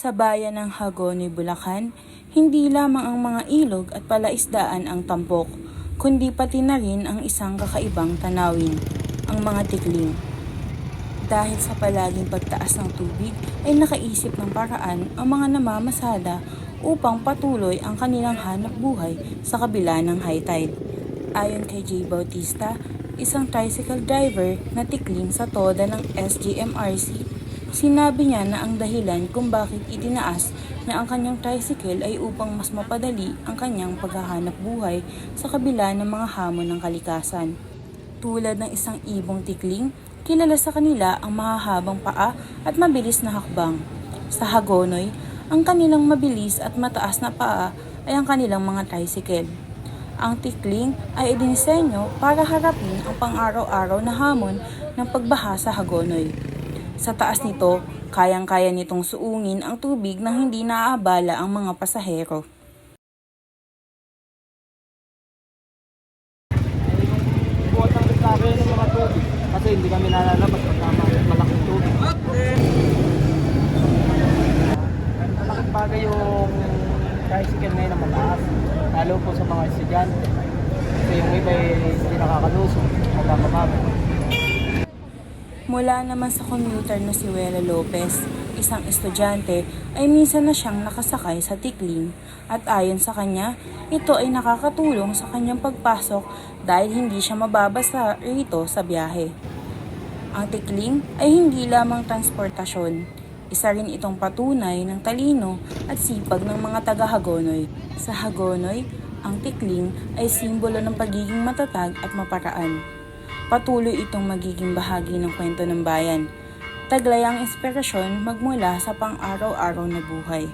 Sa bayan ng Hagonoy, Bulacan, hindi lamang ang mga ilog at palaisdaan ang tampok, kundi pati na rin ang isang kakaibang tanawin, ang mga tikling. Dahil sa palaging pagtaas ng tubig ay nakaisip ng paraan ang mga namamasada upang patuloy ang kanilang hanap buhay sa kabila ng high tide. Ayon kay Jay Bautista, isang tricycle driver na tikling sa toda ng SGMRC, sinabi niya na ang dahilan kung bakit itinaas na ang kanyang tricycle ay upang mas mapadali ang kanyang paghahanap buhay sa kabila ng mga hamon ng kalikasan. Tulad ng isang ibong tikling, kilala sa kanila ang mahahabang paa at mabilis na hakbang. Sa Hagonoy, ang kanilang mabilis at mataas na paa ay ang kanilang mga tricycle. Ang tikling ay idinisenyo para harapin ang pang-araw-araw na hamon ng pagbaha sa Hagonoy. Sa taas nito, kayang-kaya nitong suungin ang tubig nang hindi naaabala ang mga pasahero. Kasi hindi kami nalalabas pag malaking tubig. Malaking bagay yung tricycle ngayon na mataas. Lalo po sa mga estudyante. Kasi yung iba ay hindi nakakalusong. Magkakababa. Mula naman sa commuter na si Wela Lopez, isang estudyante, ay minsan na siyang nakasakay sa tikling at ayon sa kanya, ito ay nakakatulong sa kanyang pagpasok dahil hindi siya mababasa rito sa biyahe. Ang tikling ay hindi lamang transportasyon. Isa rin itong patunay ng talino at sipag ng mga taga-Hagonoy. Sa Hagonoy, ang tikling ay simbolo ng pagiging matatag at maparaan. Patuloy itong magiging bahagi ng kwento ng bayan. Taglay ang inspirasyon magmula sa pang-araw-araw na buhay.